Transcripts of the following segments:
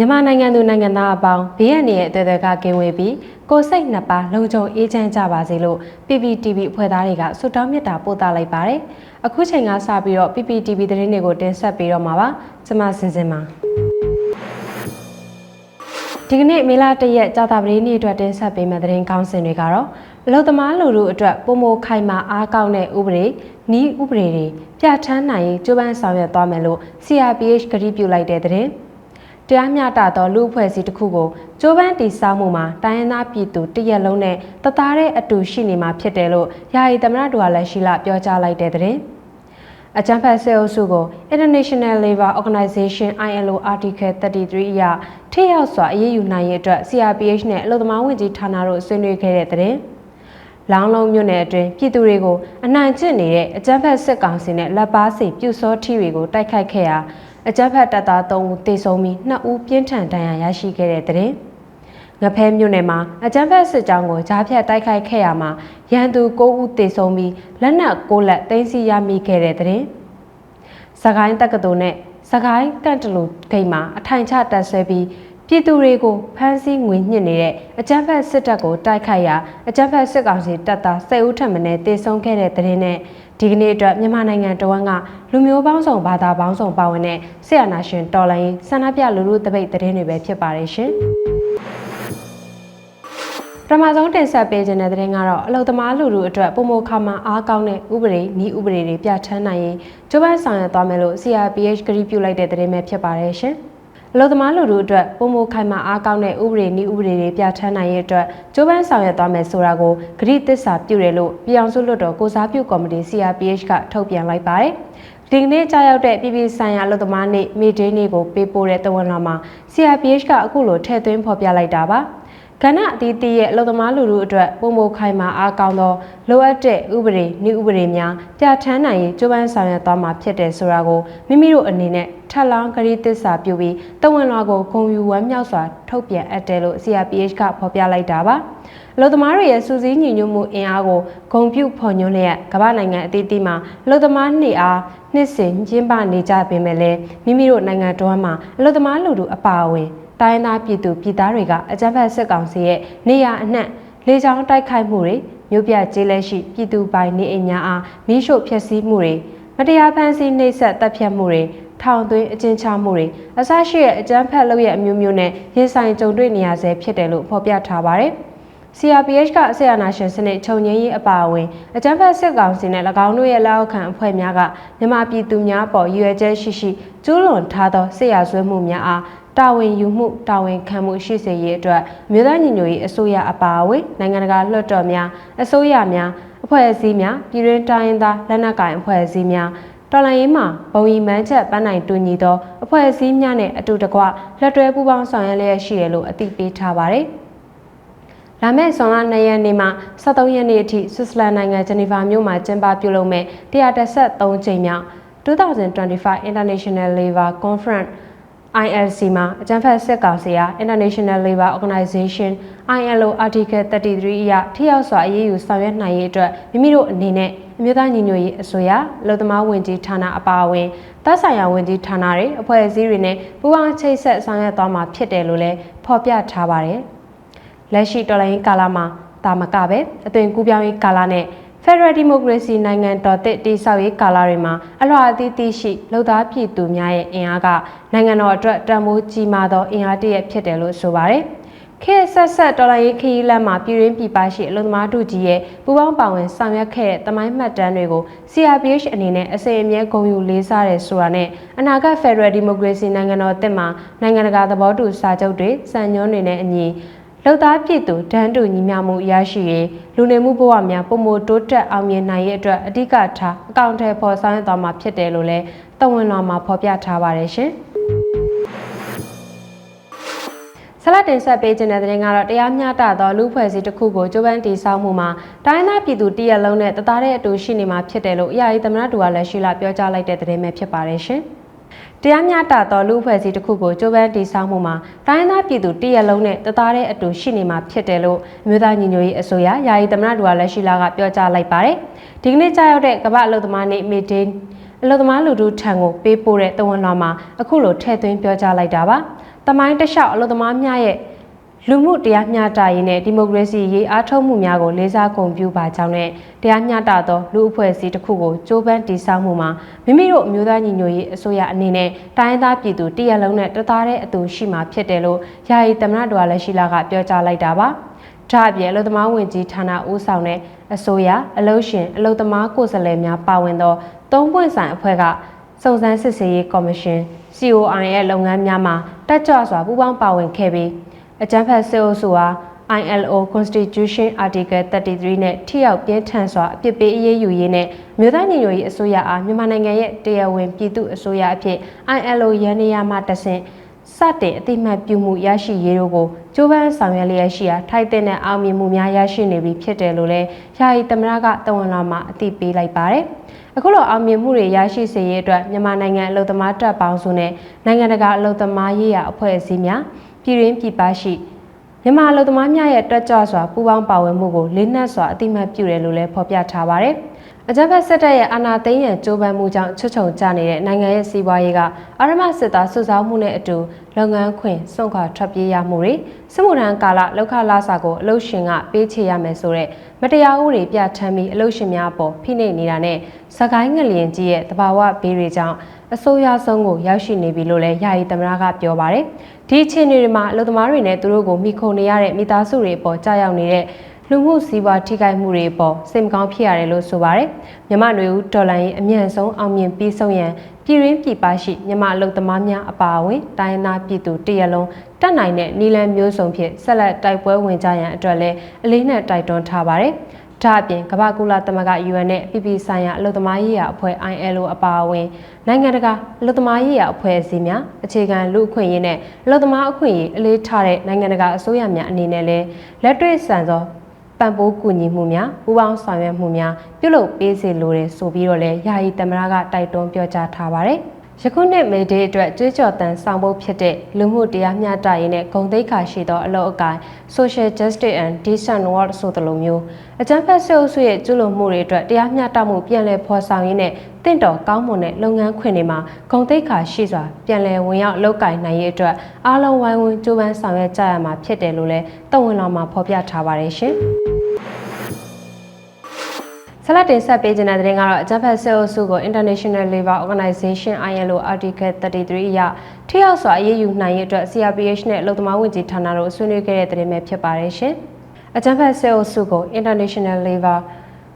မြန်မာနိုင်ငံသူနိုင်ငံသားအပေါင်းဘေးရန်ရဲ့အသွေးတွေကကင်းဝေးပြီးကိုယ်စိတ်နှစ်ပါးလုံခြုံအေးချမ်းကြပါစေလို့ PPTV အဖွဲ့သားတွေကဆုတောင်းမေတ္တာပို့သလိုက်ပါတယ်။အခုချိန်ကစပြီးတော့ PPTV သတင်းတွေကိုတင်ဆက်ပေးတော့မှာပါ။ကျွန်မစင်စင်ပါဒီကနေ့မေလ၁ရက်ကြာသပတေးနေ့အတွက်တင်ဆက်ပေးမယ့်သတင်းကောင်းစင်တွေကတော့အလုသမားလူတို့အတွက်ပုံမခိုင်မာအားကောင်းတဲ့ဥပဒေဤဥပဒေတွေပြဋ္ဌာန်းနိုင်ရေးကြိုးပမ်းဆောင်ရွက်သွားမယ်လို့ CRPH ကတိပြုလိုက်တဲ့သတင်း။ တရားမျှတသောလူအဖွဲ့အစည်းတစ်ခုကိုကြိုးပမ်းတည်ဆောက်မှုမှာတိုင်းရင်းသားပြည်သူတရက်လုံးနဲ့တသားတဲ့အတူရှိနေမှာဖြစ်တယ်လို့ယာယီသမရဒူဝါလက်ရှိလပြောကြားလိုက်တဲ့သတင်းအကြံဖတ်ဆဲအုပ်စုကို International Labour Organization ILO Article 33အရထိရောက်စွာအရေးယူနိုင်ရေးအတွက် CRPH နဲ့အလုပ်သမားဝန်ကြီးဌာနတို့ဆွေးနွေးခဲ့တဲ့သတင်းလောင်းလုံးမြို့နယ်အတွင်းပြည်သူတွေကိုအနိုင်ကျင့်နေတဲ့အကြမ်းဖက်စစ်ကောင်စီနဲ့လက်ပါစီပြူစောထီတွေကိုတိုက်ခိုက်ခဲ့ရာ အကြမ်းဖက်တပ်သား3ဦးသေဆုံးပြီး2ဦးပြင်းထန်ဒဏ်ရာရရှိခဲ့တဲ့တဲ့ငဖဲမြို့နယ်မှာအကြမ်းဖက်စစ်ကြောင်းကိုကြားဖြတ်တိုက်ခိုက်ခဲ့ရမှာရန်သူ9ဦးသေဆုံးပြီးလက်နက်9လက်သိမ်းဆည်းရမိခဲ့တဲ့တဲ့စကိုင်းတက္ကသိုလ်နဲ့စကိုင်းကန့်တလူဂိတ်မှာအထိုင်ချတပ်ဆွဲပြီး ပြည်သူတွေကိုဖမ်းဆီးငွေညှစ်နေတဲ့အကြမ်းဖက်စစ်တပ်ကိုတိုက်ခိုက်ရာအကြမ်းဖက်စစ်ကောင်စီတပ်သား၁၀ဦးထပ်မံတေဆုံးခဲ့တဲ့တဲ့နဲ့ဒီကနေ့အတွက်မြန်မာနိုင်ငံတဝန်းကလူမျိုးပေါင်းစုံဘာသာပေါင်းစုံပါဝင်တဲ့ဆရာနာရှင်တော်လိုင်းဆန္ဒပြလူလူတပိတ်သတင်းတွေပဲဖြစ်ပါတယ်ရှင်။ပထမဆုံးတင်ဆက်ပေးခြင်းတဲ့သတင်းကတော့အလုံသမားလူလူအတွက်ပုံမခါမှာအားကောင်းတဲ့ဥပဒေဤဥပဒေတွေပြဋ္ဌာန်းနိုင်ရင်ကျိုးပန်းဆောင်ရွက်သွားမယ်လို့ CRPH ကတိပြုလိုက်တဲ့သတင်းပဲဖြစ်ပါတယ်ရှင်။ အလို့သမားလူတို့အတွက်ပုံမခိုင်မာအားကောင်းတဲ့ဥပဒေနည်းဥပဒေတွေပြဋ္ဌာန်းနိုင်ရေးအတွက်ကြိုးပမ်းဆောင်ရွက်သွားမယ်ဆိုတာကိုဂရိသစ္စာပြုတယ်လို့ပြည်အောင်စုလွှတ်တော်ကိုစားပြုကော်မတီ CRPH ကထုတ်ပြန်လိုက်ပါတယ်။ဒီကနေ့ကြာရောက်တဲ့ပြည်ပဆိုင်ရာအလို့သမားနေ့မိဒေးနေ့ကိုပေးပို့တဲ့တဝန်လာမှာ CRPH ကအခုလိုထည့်သွင်းဖော်ပြလိုက်တာပါ။ ကဏ္ဍအသီးသီးရဲ့အလုပ်သမားလူထုအတွက်ပုံမခိုင်မာအားကောင်းသောလိုအပ်တဲ့ဥပဒေနှင့်ဥပဒေများပြဋ္ဌာန်းနိုင်ရေးကြိုးပမ်းဆောင်ရွက်သွားမှာဖြစ်တယ်ဆိုတာကိုမိမိတို့အနေနဲ့ထပ်လောင်းကတိသစ္စာပြုပြီးတဝန်လွှာကိုဂုဏ်ယူဝမ်းမြောက်စွာထုတ်ပြန်အပ်တယ်လို့ CRPH ကဖော်ပြလိုက်တာပါအလုပ်သမားတွေရဲ့စူးစီးညီညွတ်မှုအင်အားကိုဂုဏ်ပြုဖော်ညွှန်းလျက်ကမ္ဘာနိုင်ငံအသီးသီးမှာအလုပ်သမားနှိအားနှစ်စဉ်ကျင်းပနေကြပေမဲ့လည်းမိမိတို့နိုင်ငံတော်မှာအလုပ်သမားလူထုအပါအဝင် တိုင်းသားပြည်သူပြည်သားတွေကအကြမ်းဖက်စစ်ကောင်စီရဲ့နေရအနှံ့လေကြောင်းတိုက်ခိုက်မှုတွေမြို့ပြကျေးလက်ရှိပြည်သူပိုင်နေအိမ်များအားမိရှို့ဖျက်ဆီးမှုတွေမတရားဖန်ဆီးနှိပ်စက်တပ်ဖြတ်မှုတွေထောင်သွင်းအကျဉ်းချမှုတွေအစရှိရဲ့အကြမ်းဖက်လုပ်ရအမျိုးမျိုးနဲ့ရင်ဆိုင်ကြုံတွေ့နေရဆဲဖြစ်တယ်လို့ဖော်ပြထားပါတယ်။ CRPH ကဆရာနာရှင်စနစ်ခြုံငင်းရေးအပါအဝင်အကြမ်းဖက်စစ်ကောင်စီနဲ့၎င်းတို့ရဲ့လက်အောက်ခံအဖွဲ့များကမြန်မာပြည်သူများပေါ်ရည်ရွယ်ချက်ရှိရှိကျူးလွန်ထားသောစစ်ရာဇဝတ်မှုများအား တာဝန်ယူမှုတာဝန်ခံမှုရှိစေရေးအတွက်မြို့သားညီညွတ်ရေးအစိုးရအပါအဝင်နိုင်ငံတကာလွှတ်တော်များအစိုးရများအဖွဲ့အစည်းများပြည်တွင်းတိုင်းရင်းသားလက်နက်ကိုင်အဖွဲ့အစည်းများတော်လှန်ရေးမှာဘုံရီမန်းချက်ပန်းနိုင်တူညီသောအဖွဲ့အစည်းများနဲ့အတူတကွလက်တွဲပူးပေါင်းဆောင်ရွက်လျက်ရှိတယ်လို့အသိပေးထားပါတယ်။လာမယ့်ဇွန်လ2ရက်နေ့မှ23ရက်နေ့အထိဆွစ်ဇာလန်နိုင်ငံဂျနီဗာမြို့မှာကျင်းပပြုလုပ်မဲ့133ကြိမ်မြောက်2025 International Labour Conference ILC မှာအကြံဖတ်စစ်ကောင်စီဟာ International Labour Organization ILO Article 33အရထိရောက်စွာအရေးယူဆောင်ရွက်နိုင်ရေးအတွက်မိမိတို့အနေနဲ့အမျိုးသားညီညွတ်ရေးအစိုးရလူသမားဝင်ကြီးဌာနအပါအဝင်တပ်ဆိုင်ရာဝင်ကြီးဌာနတွေအဖွဲ့အစည်းတွေနဲ့ပူးပေါင်းချိတ်ဆက်ဆောင်ရွက်သွားမှာဖြစ်တယ်လို့လည်းဖော်ပြထားပါတယ်။လက်ရှိတော်လိုင်းကာလမှာတာမကပဲအသွင်ကူးပြောင်းရေးကာလနဲ့ Federal Democracy နိုင်ငံတော်တစ်တိဆောက်ရေးကာလတွေမှာအလွှာအသီးသီးရှိလုံသားပြည်သူများရဲ့အင်အားကနိုင်ငံတော်အတွက်တန်ဖိုးကြီးမားသောအင်အားတရက်ဖြစ်တယ်လို့ဆိုပါတယ်။ခေဆက်ဆက်တော်လိုင်းခရီးလမ်းမှာပြည်ရင်းပြည်ပရှိအလုံသမားတို့ကြီးရဲ့ပူးပေါင်းပါဝင်ဆောင်ရွက်ခဲ့တဲ့တမိုင်းမှတ်တမ်းတွေကို CRPH အနေနဲ့အစိမ်အမြဲဂုဏ်ယူလေးစားတယ်ဆိုတာနဲ့အနာဂတ် Federal Democracy နိုင်ငံတော်အသစ်မှာနိုင်ငံတကာသဘောတူစာချုပ်တွေစံညွှန်းတွေနဲ့အညီ လောက်သားပြည်သူတန်းတူညီမျှမှုရရှိရေးလူနေမှုဘဝများပုံမတိုးတက်အောင်မြင်နိုင်ရေးအတွက်အဓိကထားအကောင့်ထဲပေါ်ဆောင်ရွက်သွားမှာဖြစ်တယ်လို့လည်းတဝန်တော်မှာဖော်ပြထားပါတယ်ရှင်။ဆလတ်တင်ဆက်ပေးခြင်းတဲ့တဲ့ကတော့တရားမျှတသောလူဖွဲ့စည်းတစ်ခုကိုကြိုးပမ်းတည်ဆောက်မှုမှာတိုင်းသားပြည်သူတရက်လုံးနဲ့တသားတဲ့အတူရှိနေမှာဖြစ်တယ်လို့အရာကြီးသမရတူကလည်းရှိလာပြောကြားလိုက်တဲ့တဲ့ပဲဖြစ်ပါတယ်ရှင်။ တရားမျှတသောလူအဖွဲ့အစည်းတစ်ခုကိုကြိုးပမ်းတည်ဆောက်မှုမှာတိုင်းသားပြည်သူတရက်လုံးနဲ့တသားတဲ့အတူရှိနေမှာဖြစ်တယ်လို့အမျိုးသားညီညွတ်ရေးအစိုးရယာယီသမ္မတဒူဝါလက်ရှိလာကပြောကြားလိုက်ပါတယ်။ဒီကနေ့ကြာရောက်တဲ့ကမ္ဘာအလုပ်သမားနေ့မီတင်းအလုပ်သမားလူထုထံကိုပေးပို့တဲ့တဝန်လွှာမှာအခုလိုထည့်သွင်းပြောကြားလိုက်တာပါ။တတမိုင်းတလျှောက်အလို့သမားများရဲ့ လူမှုတရားမျှတရေးနဲ့ဒီမိုကရေစီရေးအားထုတ်မှုများကိုလေးစားဂုဏ်ပြုပါကြောင်းနဲ့တရားမျှတသောလူအဖွဲ့အစည်းတစ်ခုကိုကြိုးပမ်းတည်ဆောက်မှုမှာမိမိတို့အမျိုးသားညီညွတ်ရေးအစိုးရအနေနဲ့တိုင်းရင်းသားပြည်သူတရက်လုံးနဲ့တသားတဲ့အတူရှိမှဖြစ်တယ်လို့ယာယီသမ္မတတော်လက်ရှိလာကပြောကြားလိုက်တာပါ။ဒါအပြင်အလုသမားဝင်ကြီးဌာနဦးဆောင်တဲ့အစိုးရအလုရှင်အလုသမားကိုယ်စားလှယ်များပါဝင်သောသုံးပွင့်ဆိုင်အဖွဲ့ကစုံစမ်းစစ်ဆေးရေးကော်မရှင် COI ရဲ့လုပ်ငန်းများမှာတက်ကြွစွာပူးပေါင်းပါဝင်ခဲ့ပြီး အကြံဖတ်စေအုပ်စုဟာ ILO Constitution Article 33နဲ့ထိရောက်ပြင်းထန်စွာအပြစ်ပေးအရေးယူရေးနဲ့မြို့သားညီညွတ်ရေးအစိုးရအားမြန်မာနိုင်ငံရဲ့တရားဝင်ပြည်သူအစိုးရအဖြစ် ILO ရန်နေရာမှတဆင့်စတင်အတိမတ်ပြုမှုရရှိရေးတို့ကိုကြိုးပမ်းဆောင်ရွက်လျက်ရှိရာထိုက်တဲ့အောင်မြင်မှုများရရှိနေပြီဖြစ်တယ်လို့လည်းယာယီသမရကတဝန်လာမှာအသိပေးလိုက်ပါတယ်။အခုလိုအောင်မြင်မှုတွေရရှိစေရေးအတွက်မြန်မာနိုင်ငံအလုံသမားတပ်ပေါင်းစုနဲ့နိုင်ငံတကာအလုံသမားရေးရာအဖွဲ့အစည်းများ ပြည်ရင်းပြည်ပရှိမြန်မာအလုံသမားများရဲ့တက်ကြွစွာပူးပေါင်းပါဝင်မှုကိုလေးနက်စွာအတိမတ်ပြုတယ်လို့လည်းဖော်ပြထားပါတယ်။အကြမ်းဖက်စစ်တပ်ရဲ့အာဏာသိမ်းရန်ကြိုးပမ်းမှုကြောင့်ချွတ်ချုံကျနေတဲ့နိုင်ငံရဲ့စီးပွားရေးကအာရမစစ်သားစုဆောင်းမှုနဲ့အတူလုပ်ငန်းခွင်စွန့်ခွာထွက်ပြေးရမှုတွေစစ်မှုထမ်းကာလလောက်ခလာစာကိုအလုရှင်ကပေးချေရမယ်ဆိုတဲ့မတရားဥပဒေပြဋ္ဌာန်းပြီးအလုရှင်များအပေါ်ဖိနှိပ်နေတာနဲ့စကိုင်းငလျင်ကြီးရဲ့တဘာဝဘေးတွေကြောင့် အစိုးရဆုံးကိုရောက်ရှိနေပြီလို့လည်းယာယီသမရကပြောပါတယ်။ဒီအခြေအနေတွေမှာအလုသမားတွေနဲ့သူတို့ကိုမိခုံနေရတဲ့မိသားစုတွေအပေါ်ကြာရောက်နေတဲ့လူမှုစီးပွားထိခိုက်မှုတွေပေါ်စိတ်မကောင်းဖြစ်ရတယ်လို့ဆိုပါတယ်။မြမနွေဦးဒေါ်လာရင်အမြန်ဆုံးအောင်မြင်ပြီးဆုံးရန်ပြည်ရင်းပြည်ပရှိမြမအလုသမားများအပါအဝင်တိုင်းသားပြည်သူတရလုံးတက်နိုင်တဲ့နီလန်မျိုးစုံဖြင့်ဆက်လက်တိုက်ပွဲဝင်ကြရန်အတွက်လည်းအလေးနဲ့တိုက်တွန်းထားပါတယ်။ ဒါအပြင်ကမ္ဘာကုလသမဂ္ဂ UN နဲ့ပြည်ပဆိုင်ရာအလုသမားရေးရာအဖွဲ့ ILO အပါအဝင်နိုင်ငံတကာအလုသမားရေးရာအဖွဲ့အစည်းများအခြေခံလူအခွင့်အရေးနဲ့အလုသမားအခွင့်အရေးအလေးထားတဲ့နိုင်ငံတကာအစိုးရများအနေနဲ့လည်းလက်တွေ့ဆန်သောပံ့ပိုးကူညီမှုများပူးပေါင်းဆောင်ရွက်မှုများပြုလုပ်ပေးစေလိုတယ်ဆိုပြီးတော့လည်းယာယီသမရကတိုက်တွန်းပြောကြားထားပါတယ်။ ယခုနှစ်မေဒေးအတွက်ကြွေးကြော်တန်ဆောင်ဖို့ဖြစ်တဲ့လူမှုတရားမျှတရေးနဲ့ဂုဏ်သိက္ခာရှိသောအလုပ်အကိုင် Social Justice and Decent World ဆိုသလိုမျိုးအကြမ်းဖက်ဆဲအုပ်စုရဲ့ကျူးလွန်မှုတွေအတွက်တရားမျှတမှုပြန်လည်ဖော်ဆောင်ရင်းနဲ့တင့်တော်ကောင်းမွန်တဲ့လုပ်ငန်းခွင်တွေမှာဂုဏ်သိက္ခာရှိစွာပြန်လည်ဝင်ရောက်လုပ်ကိုင်နိုင်ရေးအတွက်အားလုံးဝိုင်းဝန်းကြိုးပမ်းဆောင်ရွက်ကြရမှာဖြစ်တယ်လို့လည်းတဝန်တော်မှာဖော်ပြထားပါတယ်ရှင်။ ဆလတ်တင်ဆက်ပေးခြင်းတဲ့တဲ့ရင်ကတော့အကြမ်းဖက်ဆဲအုပ်စုကို International Labour Organization ILO Article 33အရထိရောက်စွာအရေးယူနိုင်ရေးအတွက် CRPH နဲ့အလုပ်သမားဝန်ကြီးဌာနတို့ဆွေးနွေးခဲ့တဲ့တဲ့ပဲဖြစ်ပါတယ်ရှင်။အကြမ်းဖက်ဆဲအုပ်စုကို International Labour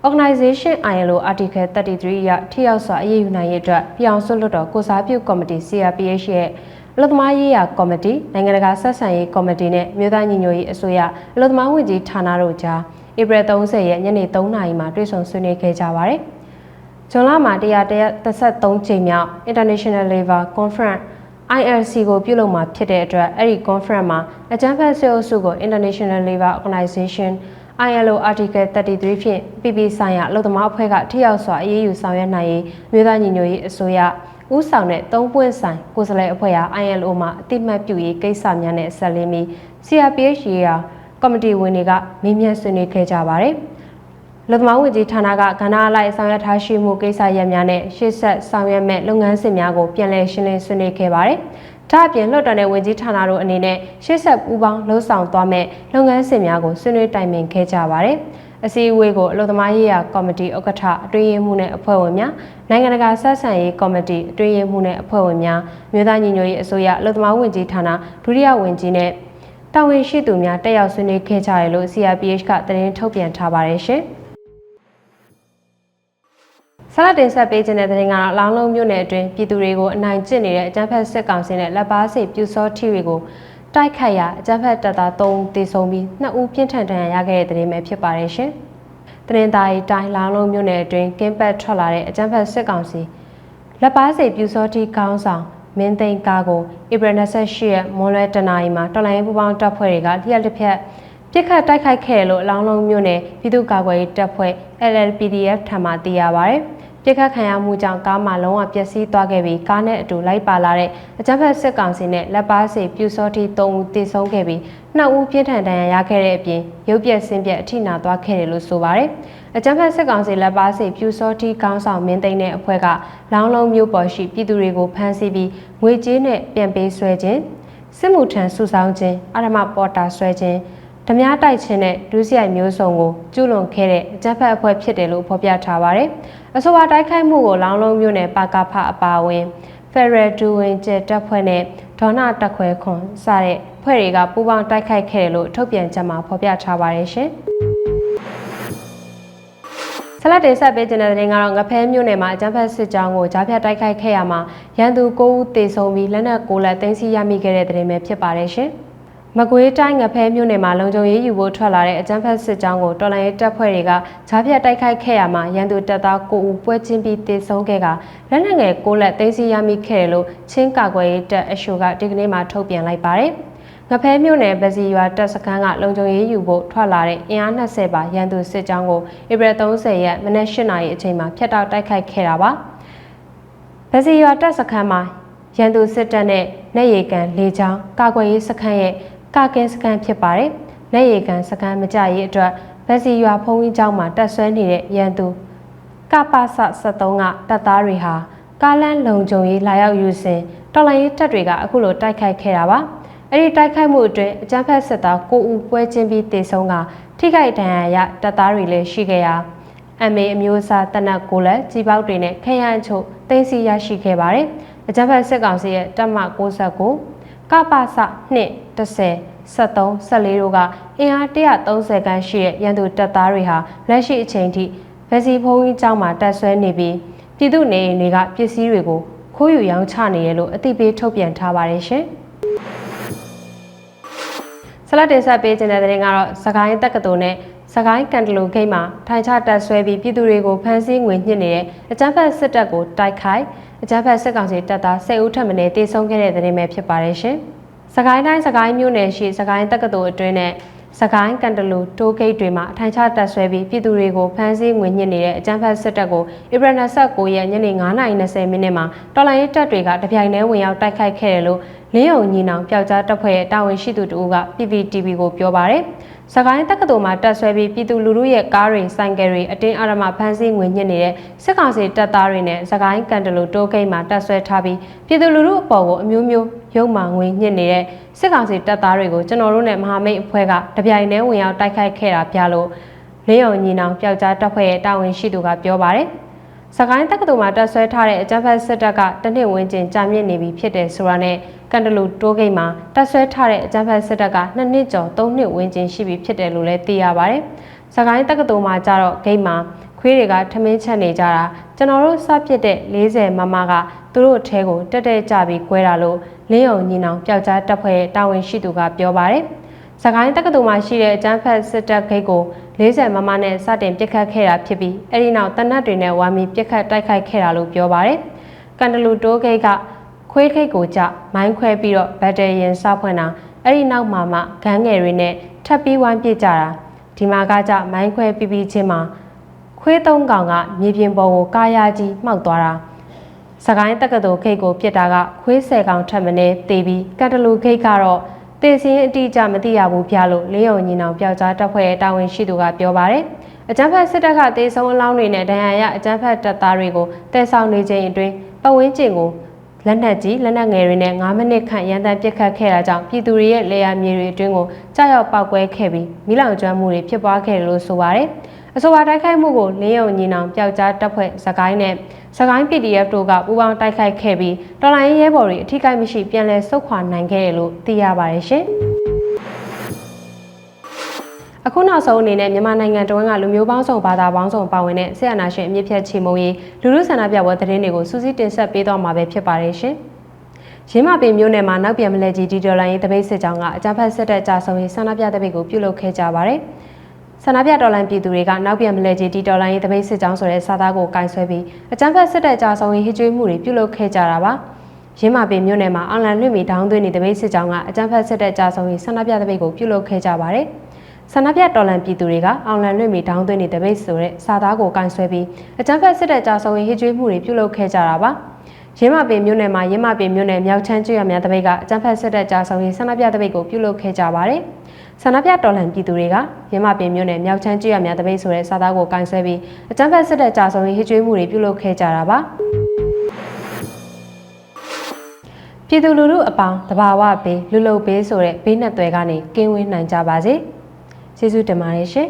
Organization ILO Article 33အရထိရောက်စွာအရေးယူနိုင်ရေးအတွက်ပြည်အောင်စုလွှတ်တော်ကိုစားပြုကော်မတီ CRPH ရဲ့အလုပ်သမားရေးရာကော်မတီနိုင်ငံတကာဆက်ဆံရေးကော်မတီနဲ့မြို့သားညီညွတ်ရေးအစိုးရအလုပ်သမားဝန်ကြီးဌာနတို့ကြား ဧပြီ30ရက်ညနေ3နာရီမှာတွေ့ဆုံဆွေးနွေးခဲ့ကြပါတယ်။ဇွန်လမှာ133ချိန်မြောက် International Labour Conference ILC ကိုပြုလုပ်မှာဖြစ်တဲ့အတွက်အဲ့ဒီ conference မှာအကြမ်းဖက်ဆွေးအုပ်စုကို International Labour Organization ILO Article 33ဖြင့်ပြည်ပဆိုင်ရာအလုပ်သမားအဖွဲ့ကထိရောက်စွာအရေးယူဆောင်ရွက်နိုင်ရေးမြို့သားညီညွတ်ရေးအစိုးရဦးဆောင်တဲ့သုံးပွင့်ဆိုင်ကိုယ်စားလှယ်အဖွဲ့ဟာ ILO မှာအတိမတ်ပြုရေးကိစ္စများနဲ့ဆက်လင်းပြီး CRPH ရေးရာ ကော်မတီဝင်တွေကမေးမြန်းဆွေးနွေးခဲ့ကြပါတယ်။လူသမားဝန်ကြီးဌာနကကဏ္ဍအလိုက်ဆောင်ရွက်ထားရှိမှုကိစ္စရပ်များနဲ့ရှေ့ဆက်ဆောင်ရွက်မဲ့လုပ်ငန်းစဉ်များကိုပြန်လည်ရှင်းလင်းဆွေးနွေးခဲ့ပါတယ်။ဒါအပြင်လွှတ်တော်နယ်ဝန်ကြီးဌာနတို့အနေနဲ့ရှေ့ဆက်ပူးပေါင်းလှုပ်ဆောင်သွားမဲ့လုပ်ငန်းစဉ်များကိုဆွေးနွေးတိုင်ပင်ခဲ့ကြပါတယ်။အစည်းအဝေးကိုအလို့သမားရေးရာကော်မတီဥက္ကဋ္ဌအတွင်းရေးမှူးနဲ့အဖွဲ့ဝင်များနိုင်ငံတကာဆက်ဆံရေးကော်မတီအတွင်းရေးမှူးနဲ့အဖွဲ့ဝင်များမြို့သားညီညွတ်ရေးအစိုးရအလို့သမားဝန်ကြီးဌာနဒုတိယဝန်ကြီးနဲ့ တာဝန်ရှိသူများတက်ရောက်ဆွေးနွေးခဲ့ကြတယ်လို့ CRPH ကသတင်းထုတ်ပြန်ထားပါတယ်ရှင်။ဆလာတင်ဆက်ပေးခြင်းတဲ့တဲ့ကတော့လောင်းလုံးမြို့နယ်အတွင်းပြည်သူတွေကိုအနိုင်ကျင့်နေတဲ့အကြမ်းဖက်စစ်ကောင်စီနဲ့လက်ပါစိတ်ပြူစောထီတွေကိုတိုက်ခိုက်ရာအကြမ်းဖက်တပ်သား3ဦးသေဆုံးပြီး2ဦးပြင်းထန်ဒဏ်ရာရခဲ့တဲ့တဲ့ပဲဖြစ်ပါတယ်ရှင်။တရင်သားရီတိုင်းလောင်းလုံးမြို့နယ်အတွင်းကင်းပတ်ထွက်လာတဲ့အကြမ်းဖက်စစ်ကောင်စီလက်ပါစိတ်ပြူစောထီခေါင်းဆောင် မင်းသိန်းကားကိုဧပြီ28ရက်မွန်လွဲတနာရီမှာတော်လိုင်းပူပေါင်းတပ်ဖွဲ့တွေကလျှက်တစ်ဖက်ပြစ်ခတ်တိုက်ခိုက်ခဲ့တယ်လို့အလောင်းလုံးမြို့နယ်ပြည်သူ့ကာကွယ်ရေးတပ်ဖွဲ့ LLPDF ထံမှသိရပါဗျ။ ပြစ်ခတ်ခံရမှုကြောင့်ကားမှလုံးဝပျက်စီးသွားခဲ့ပြီးကားနဲ့အတူလိုက်ပါလာတဲ့အကြမ်းဖက်စစ်ကောင်စီနဲ့လက်ပါစီပြူစောတိ3ဦးတေဆုံးခဲ့ပြီး2ဦးပြင်းထန်ဒဏ်ရာရခဲ့တဲ့အပြင်ရုပ်ပြက်ဆင်းပြက်အထိနာသွားခဲ့တယ်လို့ဆိုပါတယ်။အကြမ်းဖက်စစ်ကောင်စီလက်ပါစီပြူစောတိကောင်းဆောင်မင်းသိန်းတဲ့အဖွဲ့ကလောင်းလုံးမျိုးပေါ်ရှိပြည်သူတွေကိုဖမ်းဆီးပြီးငွေကြေးနဲ့ပြန်ပေးဆွဲခြင်းစစ်မှုထမ်းစုဆောင်ခြင်းအာရမပေါ်တာဆွဲခြင်းဓမြတိုက်ခြင်းနဲ့ဒုစရိုက်မျိုးစုံကိုကျူးလွန်ခဲ့တဲ့အကြမ်းဖက်အဖွဲ့ဖြစ်တယ်လို့ဖော်ပြထားပါတယ်။ အဆိုပါတိုက်ခိုက်မှုကိုလောင်းလုံးမျိုးနဲ့ပါကဖအပါအဝင် Federal ဒူဝင်ကျတပ်ဖွဲ့နဲ့ဒေါနာတက်ခွဲခွန်စတဲ့ဖွဲ့တွေကပူးပေါင်းတိုက်ခိုက်ခဲ့တယ်လို့ထုတ်ပြန်ချက်မှာဖော်ပြထားပါတယ်ရှင်။ဆလတ်တင်ဆက်ပေးခြင်းတဲ့တဲ့ရင်ကတော့ငဖဲမြို့နယ်မှာအကြမ်းဖက်စစ်ကြောင်းကိုကြားဖြတ်တိုက်ခိုက်ခဲ့ရမှာရန်သူ9ဦးသေဆုံးပြီးလက်နက်9လက်သိမ်းဆည်းရမိခဲ့တဲ့တဲ့ရင်ပဲဖြစ်ပါတယ်ရှင်။ မကွေးတိုင်းငဖဲမြို့နယ်မှာလုံခြုံရေးယူဖို့ထွက်လာတဲ့အကြမ်းဖက်စစ်ကြောင်းကိုတော်လိုင်းရေးတပ်ဖွဲ့တွေကဂျားပြတ်တိုက်ခိုက်ခဲ့ရမှာရန်သူတပ်သား9ဦးပွဲချင်းပြီးတေဆုံးခဲ့ကလက်နက်ငယ်6လက်သိမ်းဆည်းရမိခဲ့တယ်လို့ချင်းကာကွယ်ရေးတပ်အရှိုကဒီကနေ့မှထုတ်ပြန်လိုက်ပါတယ်။ငဖဲမြို့နယ်ပစီရွာတပ်စခန်းကလုံခြုံရေးယူဖို့ထွက်လာတဲ့အင်အား20ပါရန်သူစစ်ကြောင်းကိုဧပြီ30ရက်မနက်8နာရီအချိန်မှာဖျက်တောက်တိုက်ခိုက်ခဲ့တာပါ။ပစီရွာတပ်စခန်းမှာရန်သူစစ်တပ်နဲ့နေရီကန်လေချောင်းကာကွယ်ရေးစခန်းရဲ့ ကာကင်းစခန်းဖြစ်ပါတယ်။နေရီကန်စခန်းမကြရေးအတွက်ပစီရွာဖုံးကြီးကျောင်းမှာတက်ဆွဲနေတဲ့ရန်သူကပစ73ကတပ်သားတွေဟာကားလန်းလုံခြုံရေးလာရောက်ယူစဉ်တော်လိုင်းရေးတပ်တွေကအခုလိုတိုက်ခိုက်ခဲ့တာပါ။အဲ့ဒီတိုက်ခိုက်မှုအတွင်းအကြမ်းဖက်စစ်သား9ဦးပွဲချင်းပြီးတေဆုံးကထိခိုက်ဒဏ်ရာရတပ်သားတွေလည်းရှိခဲ့ရာအမေအမျိုးအစားတနက်ကိုလက်ကြီးပေါက်တွေနဲ့ခရမ်းချို့တင်စီရရှိခဲ့ပါတယ်။အကြမ်းဖက်စစ်ကောင်စီရဲ့တပ်မ69 ကပစ2 10 73 14တို့ကအင်အား130ခန်းရှိတဲ့ရန်သူတပ်သားတွေဟာလက်ရှိအချိန်ထိဗက်စီဖုံးကြီးကျောင်းမှာတပ်ဆွဲနေပြီးပြည်သူနေအိမ်တွေကပစ္စည်းတွေကိုခိုးယူရောင်းချနေရလို့အသိပေးထုတ်ပြန်ထားပါတယ်ရှင်။ဆလတ်တင်ဆက်ပေးခြင်းတဲ့တဲ့ရင်ကတော့စကိုင်းတက္ကသိုလ်နဲ့ စကိုင်းကန်တလူဂိတ်မှာထိုင်ချတက်ဆွဲပြီးပြည်သူတွေကိုဖမ်းဆီးငွေညှစ်နေတဲ့အကြမ်းဖက်စစ်တပ်ကိုတိုက်ခိုက်အကြမ်းဖက်စစ်ကောင်စီတပ်သား10ဦးထပ်မံတေဆုံးခဲ့တဲ့တဲ့ရင်ပဲဖြစ်ပါတယ်ရှင်။စကိုင်းတိုင်းစကိုင်းမြို့နယ်ရှိစကိုင်းတက္ကသိုလ်အတွင်းနဲ့စကိုင်းကန်တလူတိုးဂိတ်တွေမှာအထိုင်ချတက်ဆွဲပြီးပြည်သူတွေကိုဖမ်းဆီးငွေညှစ်နေတဲ့အကြမ်းဖက်စစ်တပ်ကိုဧပြီ29ရက်ညနေ9:20မိနစ်မှာတော်လိုင်းရေးတပ်တွေကတပြိုင်တည်းဝင်ရောက်တိုက်ခိုက်ခဲ့တယ်လို့ လင်းယုံညီနောင်ပျောက်ကြားတပ်ဖွဲ့ရဲ့တာဝန်ရှိသူတို့က PPTV ကိုပြောပါရယ်။စကိုင်းတက္ကသိုလ်မှာတက်ဆွဲပြီးပြည်သူလူထုရဲ့ကားတွေဆိုင်ကယ်တွေအတင်းအဓမ္မဖမ်းဆီးငွေညှစ်နေတဲ့စစ်ကောင်စီတပ်သားတွေနဲ့စကိုင်းကန်တလူတိုးဂိတ်မှာတက်ဆွဲထားပြီးပြည်သူလူထုအပေါ်ကိုအမျိုးမျိုးရုံမှငွေညှစ်နေတဲ့စစ်ကောင်စီတပ်သားတွေကိုကျွန်တော်တို့နဲ့မဟာမိတ်အဖွဲ့ကတပြိုင်တည်းဝင်ရောက်တိုက်ခိုက်ခဲ့တာပြလို့လင်းယုံညီနောင်ပျောက်ကြားတပ်ဖွဲ့ရဲ့တာဝန်ရှိသူကပြောပါရယ်။ စကိုင်းတက္ကသိုလ်မှာတက်ဆွဲထားတဲ့အကြမ်းဖက်စစ်တပ်ကတနစ်ဝင်းကျင်ကြာမြင့်နေပြီဖြစ်တယ်ဆိုတာနဲ့ကန်တလူတိုးဂိတ်မှာတက်ဆွဲထားတဲ့အကြမ်းဖက်စစ်တပ်ကနှစ်နှစ်ကျော်သုံးနှစ်ဝန်းကျင်ရှိပြီဖြစ်တယ်လို့လည်းသိရပါတယ်။စကိုင်းတက္ကသိုလ်မှာကျတော့ဂိတ်မှာခွေးတွေကထမင်းချက်နေကြတာကျွန်တော်တို့စပစ်တဲ့40မမကသူတို့အထဲကိုတက်တက်ကြပြီး꿰တာလို့လင်းယုံညီနောင်ပျောက်ကြားတပ်ဖွဲ့ရဲ့တာဝန်ရှိသူကပြောပါတယ်။ စကိုင်းတက္ကသိုလ်မှာရှိတဲ့အကျန်းဖက်စစ်တပ်ဂိတ်ကို40မမနဲ့စတင်ပစ်ခတ်ခဲ့တာဖြစ်ပြီးအဲဒီနောက်တနတ်တွေနဲ့ဝါမီပစ်ခတ်တိုက်ခိုက်ခဲ့တာလို့ပြောပါတယ်။ကန်တလူတိုးဂိတ်ကခွေးခိတ်ကိုကြမိုင်းခွဲပြီးတော့ဘက်တရီယန်စဖွင့်တာအဲ့ဒီနောက်မှာမှဂန်းငယ်တွေနဲ့ထပ်ပြီးဝိုင်းပစ်ကြတာဒီမှာကကြမိုင်းခွဲပြီးပြီးချင်းမှာခွေးသုံးကောင်ကမြေပြင်ပေါ်ကိုကာယာကြီးမှောက်သွားတာစကိုင်းတက္ကသိုလ်ခိတ်ကိုပြစ်တာကခွေးဆယ်ကောင်ထပ်မနေတေးပြီးကတ်တလူခိတ်ကတော့ တေစင်းအတိအကျမသိရဘူးပြလို့လင်းယုံညီနောင်ပျောက်ကြားတပ်ဖွဲ့ရဲ့တာဝန်ရှိသူကပြောပါတယ်အကြမ်းဖက်စစ်တပ်ကတေဆုံးအလောင်းတွေနဲ့ဒဏ်ရာရအကြမ်းဖက်တပ်သားတွေကိုတဲဆောင်နေခြင်းအတွင်းပဝင်းကျင်ကိုလက်နက်ကြီးလက်နက်ငယ်တွေနဲ့9မိနစ်ခန့်ရန်တမ်းပစ်ခတ်ခဲ့တာကြောင့်ပြည်သူတွေရဲ့လေယာမြေတွေအတွင်းကိုကြောက်ရောက်ပောက်ကွဲခဲ့ပြီးမိလောင်ကျွမ်းမှုတွေဖြစ်ပွားခဲ့တယ်လို့ဆိုပါတယ်။ အဆိုပါတိုက်ခိုက်မှုကိုလင်းယုံညီနောင်ပျောက်ကြားတပ်ဖွဲ့စကိုင်းနဲ့စကိုင်း PDF တို့ကပူးပေါင်းတိုက်ခိုက်ခဲ့ပြီးတော်လိုင်းရဲဘော်တွေအထိကိမရှိပြန်လည်ဆုတ်ခွာနိုင်ခဲ့တယ်လို့သိရပါတယ်ရှင်။အခုနောက်ဆုံးအနေနဲ့မြန်မာနိုင်ငံတွင်းကလူမျိုးပေါင်းစုံဘာသာပေါင်းစုံပါဝင်တဲ့ဆက်အနာရှင်အမြင့်ဖြတ်ချေမုံရေးလူလူဆန္ဒပြပွဲသတင်းတွေကိုစူးစီးတင်ဆက်ပေးသွားမှာပဲဖြစ်ပါတယ်ရှင်။ရင်းမပင်မျိုးနယ်မှာနောက်ပြန်မလဲကြီးဒီဒေါ်လာရေးတပိတ်စစ်ကြောင်းကအကြမ်းဖက်စစ်တပ်ကြဆုံရေးဆန္ဒပြတပိတ်ကိုပြုလုပ်ခဲ့ကြပါတယ်။ ဆန္ဒပြတော်လိုင်းပြည်သူတွေကနောက်ပြန်မလဲကြီးဒီဒေါ်လာရေးတပိတ်စစ်ကြောင်းဆိုတဲ့စာသားကိုကင်ဆယ်ပြီးအကြမ်းဖက်စစ်တပ်ကြဆုံရေးဟစ်ကြွေးမှုတွေပြုလုပ်ခဲ့ကြတာပါ။ရင်းမာပင်မြို့နယ်မှာအွန်လိုင်းလွှင့်မီဒေါင်းသွင်းနေတပိတ်စစ်ကြောင်းကအကြမ်းဖက်စစ်တပ်ကြဆုံရေးဆန္ဒပြတပိတ်ကိုပြုလုပ်ခဲ့ကြပါတယ်။ဆန္ဒပြတော်လန်ပြည်သူတွေကအောင်လန်လွင့်မီဒေါင်းသွင်းနေတပိတ်ဆိုတဲ့စာသားကိုကန်ဆွဲပြီးအကြမ်းဖက်စစ်တပ်ကြာဆုံးရင်ဟစ်ကြွေးမှုတွေပြုလုပ်ခဲ့ကြတာပါ ရင်းမပင်မြို့နယ်မှာရင်းမပင်မြို့နယ်မြောက်ချမ်းကျွရများတပိတ်ကအကြမ်းဖက်စစ်တပ်ကြာဆုံးရင်ဆန္ဒပြတပိတ်ကိုပြုလုပ်ခဲ့ကြပါတယ်ဆန္ဒပြတော်လှန်ပြည်သူတွေကရင်းမပင်မြို့နယ်မြောက်ချမ်းကျွရများတပိတ်ဆိုတဲ့စာသားကိုကန်ဆွဲပြီးအကြမ်းဖက်စစ်တပ်ကြာဆုံးရင်ဟစ်ကြွေးမှုတွေပြုလုပ်ခဲ့ကြတာပါပြည်သူလူထုအပေါင်းတဘာဝဘေးလူလုံဘေးဆိုတဲ့ဘေးနဲ့သွဲကနေကင်းဝေးနိုင်ကြပါစေကျေးဇူးတင်ပါတယ်ရှင်